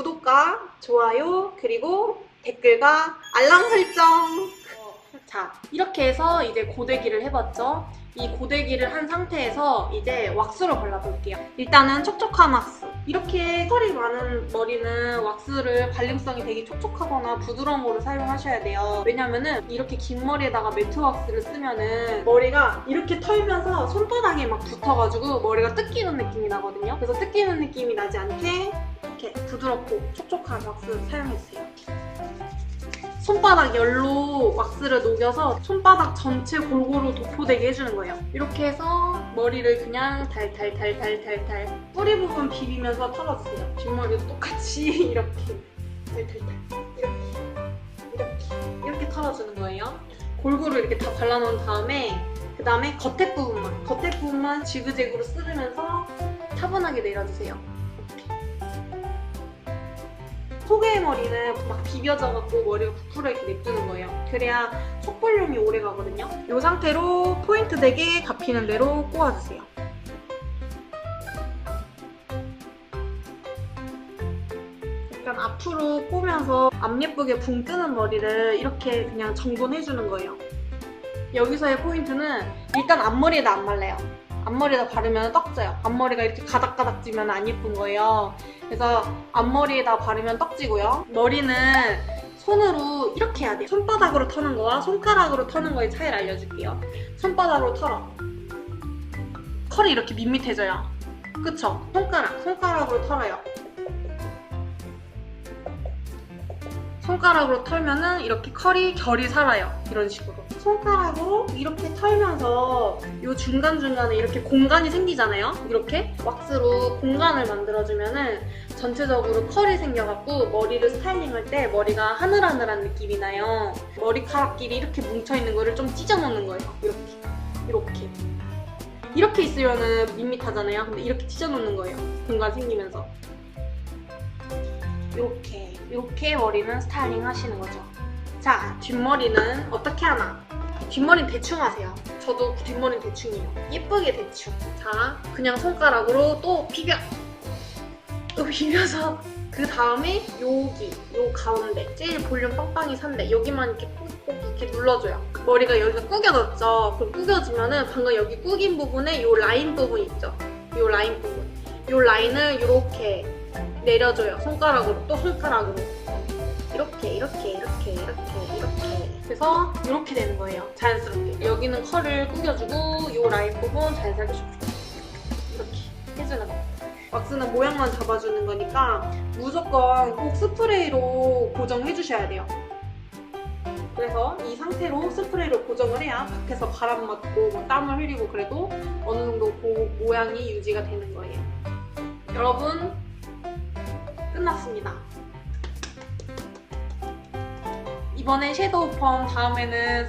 구독과 좋아요 그리고 댓글과 알람 설정 자, 이렇게 해서 이제 고데기를 해봤죠? 이 고데기를 한 상태에서 이제 왁스로 발라볼게요. 일단은 촉촉한 왁스 이렇게 털이 많은 머리는 왁스를 발림성이 되게 촉촉하거나 부드러운 거를 사용하셔야 돼요. 왜냐면은 이렇게 긴 머리에다가 매트 왁스를 쓰면은 머리가 이렇게 털면서 손바닥에 막 붙어가지고 머리가 뜯기는 느낌이 나거든요. 그래서 뜯기는 느낌이 나지 않게 이렇게 부드럽고 촉촉한 왁스 사용해주세요 손바닥 열로 왁스를 녹여서 손바닥 전체 골고루 도포되게 해주는 거예요. 이렇게 해서 머리를 그냥 달달달달달달 뿌리 부분 비비면서 털어주세요. 뒷머리도 똑같이 이렇게 달달달 이렇게 이렇게 이렇게 털어주는 거예요. 골고루 이렇게 다 발라놓은 다음에 그 다음에 겉에 부분만 겉에 부분만 지그재그로 쓸으면서 차분하게 내려주세요. 속의 머리는 막 비벼져갖고 머리가 부풀어 있게 냅두는 거예요. 그래야 속볼륨이 오래 가거든요. 이 상태로 포인트 되게 잡히는 대로 꼬아주세요. 약간 앞으로 꼬면서 안 예쁘게 붕 뜨는 머리를 이렇게 그냥 정돈해주는 거예요. 여기서의 포인트는 일단 앞머리에다 안 말래요. 앞머리에다 바르면 떡져요. 앞머리가 이렇게 가닥가닥 지면 안 예쁜 거예요. 그래서 앞머리에다 바르면 떡지고요. 머리는 손으로 이렇게 해야 돼요. 손바닥으로 터는 거와 손가락으로 터는 거의 차이를 알려줄게요. 손바닥으로 털어. 컬이 이렇게 밋밋해져요. 그쵸? 손가락, 손가락으로 털어요. 손가락으로 털면은 이렇게 컬이 결이 살아요. 이런 식으로. 손가락으로 이렇게 털면서 이 중간중간에 이렇게 공간이 생기잖아요. 이렇게 왁스로 공간을 만들어주면은 전체적으로 컬이 생겨갖고 머리를 스타일링할 때 머리가 하늘하늘한 느낌이 나요. 머리카락끼리 이렇게 뭉쳐있는 거를 좀 찢어놓는 거예요. 이렇게. 이렇게. 이렇게 있으면은 밋밋하잖아요. 근데 이렇게 찢어놓는 거예요. 공간 생기면서. 이렇게. 이렇게 머리는 스타일링 하시는 거죠. 자, 뒷머리는 어떻게 하나? 뒷머리는 대충 하세요. 저도 뒷머리는 대충이에요. 예쁘게 대충. 자, 그냥 손가락으로 또 비벼. 또 비벼서 그 다음에 여기, 요 가운데 제일 볼륨 빵빵이 산데 여기만 이렇게 꾹꾹 이렇게 눌러줘요. 머리가 여기가 구겨졌죠? 그럼 구겨지면은 방금 여기 구긴 부분에 요 라인 부분 있죠? 요 라인 부분. 요 라인을 이렇게 내려줘요. 손가락으로 또 손가락으로. 이렇게 이렇게 이렇게 이렇게 이렇게. 그래서 이렇게 되는 거예요. 자연스럽게. 여기는 컬을 구겨주고 이 라인 부분 자연스럽게 슉 이렇게 해주는 거. 왁스는 모양만 잡아주는 거니까 무조건 꼭 스프레이로 고정해 주셔야 돼요. 그래서 이 상태로 스프레이로 고정을 해야 밖에서 바람 맞고 뭐 땀을 흘리고 그래도 어느 정도 그 모양이 유지가 되는 거예요. 여러분 끝났습니다. 이번에 섀도우 펌 다음에는